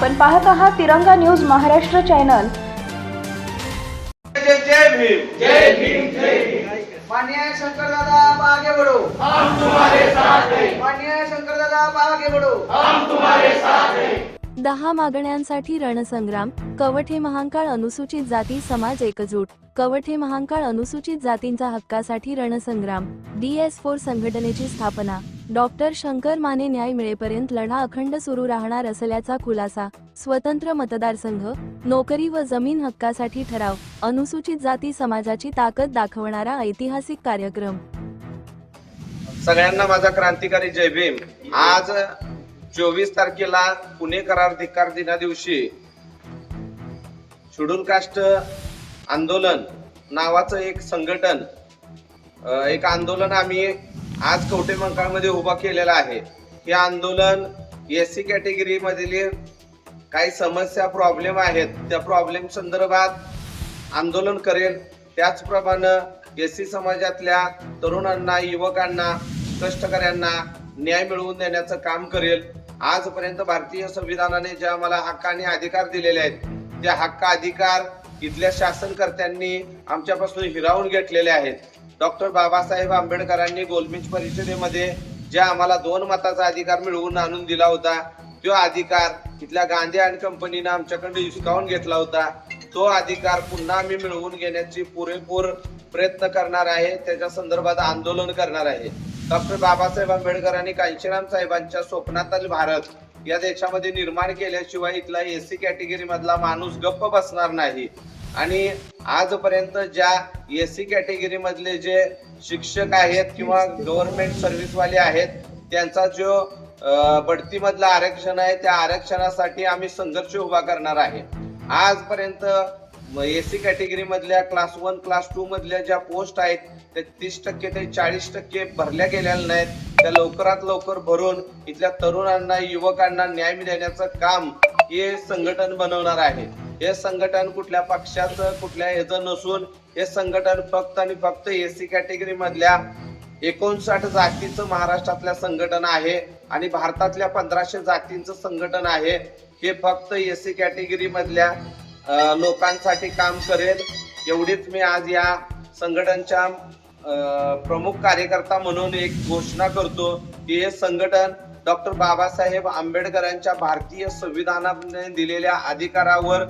आपण पाहत आहात तिरंगा न्यूज महाराष्ट्र चॅनल. जय जय भीम. मान्य शंकरदादा आप आगे बढ़ो हम तुम्हारे साथ हैं. मान्य शंकरदादा आप आगे बढ़ो दहा मागण्यांसाठी रणसंग्राम कवठे महांकाळ अनुसूचित जाती समाज एकजूट कवठे महांकाळ अनुसूचित जातींचा हक्कासाठी रणसंग्राम डी एस फोर संघटनेची स्थापना. डॉक्टर शंकर माने न्याय मिळेपर्यंत लढा अखंड सुरू राहणार असल्याचा खुलासा स्वतंत्र मतदारसंघ नोकरी व जमीन हक्कासाठी ठराव अनुसूचित जाती समाजाची ताकद दाखवणारा ऐतिहासिक कार्यक्रम. सगळ्यांना माझा क्रांतिकारी जय भीम. आज चोवीस तारखेला पुणे करार धिक्कार दिना दिवशी शेड्यूल कास्ट आंदोलन नावाचं एक संघटन एक आंदोलन आम्ही आज कवटे मंकाळमध्ये उभा केलेला आहे. हे आंदोलन एस सी कॅटेगरीमधील काही समस्या प्रॉब्लेम आहेत. त्या प्रॉब्लेम संदर्भात आंदोलन करेल. त्याचप्रमाणे एस सी समाजातल्या तरुणांना युवकांना कष्टकऱ्यांना न्याय मिळवून देण्याचं काम करेल. आजपर्यंत भारतीय संविधानाने ज्या मला हक्क आणि अधिकार दिलेले आहेत त्या हक्क अधिकार इथल्या शासनकर्त्यांनी आमच्यापासून हिरावून घेतलेले आहेत. डॉक्टर बाबासाहेब आंबेडकरांनी गोलमेज परिषदेमध्ये ज्या आम्हाला दोन मताचा अधिकार मिळवून आणून दिला होता तो अधिकार इथल्या गांधी अँड कंपनीनं आमच्याकडे हिसकावून घेतला होता. तो अधिकार पुन्हा आम्ही मिळवून घेण्याची पुरेपूर प्रयत्न करणार आहे. त्याच्या संदर्भात आंदोलन करणार आहे. डॉक्टर बाबासाहेब आंबेडकरांनी कांशीराम साहेबांच्या स्वप्नातील भारत या देशामध्ये निर्माण केल्याशिवाय इथला एसी कॅटेगरी मधला माणूस गप्प बसणार नाही. आणि आजपर्यंत ज्या एस सी कॅटेगरी मधले जे शिक्षक आहेत किंवा गव्हर्नमेंट सर्व्हिसवाले आहेत त्यांचा जो बढ़तीमधला बढतीमधलं आरक्षण आहे त्या आरक्षणासाठी आम्ही संघर्ष उभा करणार आहे. आजपर्यंत एस सी कॅटेगरी मधल्या क्लास वन क्लास टू मधल्या ज्या पोस्ट आहेत त्या तीस टक्के ते चाळीस टक्के भरल्या गेलेल्या नाहीत. त्या लवकरात लवकर भरून इथल्या तरुणांना युवकांना न्याय देण्याचं काम हे संघटन बनवणार आहे. हे संघटन कुठल्या पक्षाचं कुठल्या ह्याचं नसून हे संघटन फक्त आणि फक्त एस सी कॅटेगरी मधल्या एकोणसाठ जातीचं महाराष्ट्रातल्या संघटन आहे आणि भारतातल्या पंधराशे जातींचं संघटन आहे. हे फक्त एस सी कॅटेगरी मधल्या लोकांसाठी काम करेल. एवढीच मी आज या संघटनच्या प्रमुख कार्यकर्ता म्हणून एक घोषणा करतो की हे संघटन डॉक्टर बाबासाहेब आंबेडकरांच्या भारतीय संविधानाने दिलेल्या अधिकारावर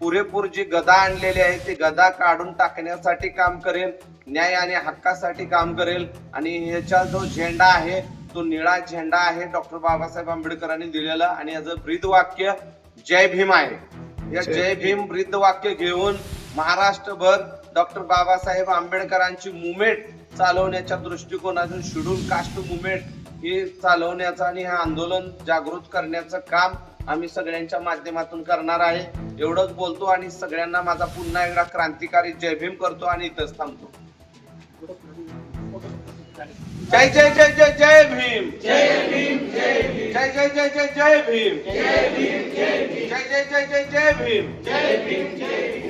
पुरेपूर जी गदा आणलेली आहे ती गदा काढून टाकण्यासाठी काम करेल न्याय आणि हक्कासाठी काम करेल. आणि ह्याचा जो झेंडा आहे तो निळा झेंडा आहे डॉक्टर बाबासाहेब आंबेडकरांनी दिलेला. आणि याचं ब्रीद वाक्य जय भीम आहे. या जय भीम ब्रीद वाक्य घेऊन महाराष्ट्रभर डॉक्टर बाबासाहेब आंबेडकरांची मुवमेंट चालवण्याच्या दृष्टिकोनातून शेड्यूल कास्ट मुवमेंट हे चालवण्याचं आणि हे आंदोलन जागृत करण्याचं काम आम्ही सगळ्यांच्या माध्यमातून करणार आहे. एवढंच बोलतो आणि सगळ्यांना माझा पुन्हा एकदा क्रांतिकारी जय भीम करतो आणि इथंच थांबतो. जय जय जय जय जय भीम. जय भीम जय जय जय जय जय भीम. जय भीम जय जय जय जय जय भीम जय भीम.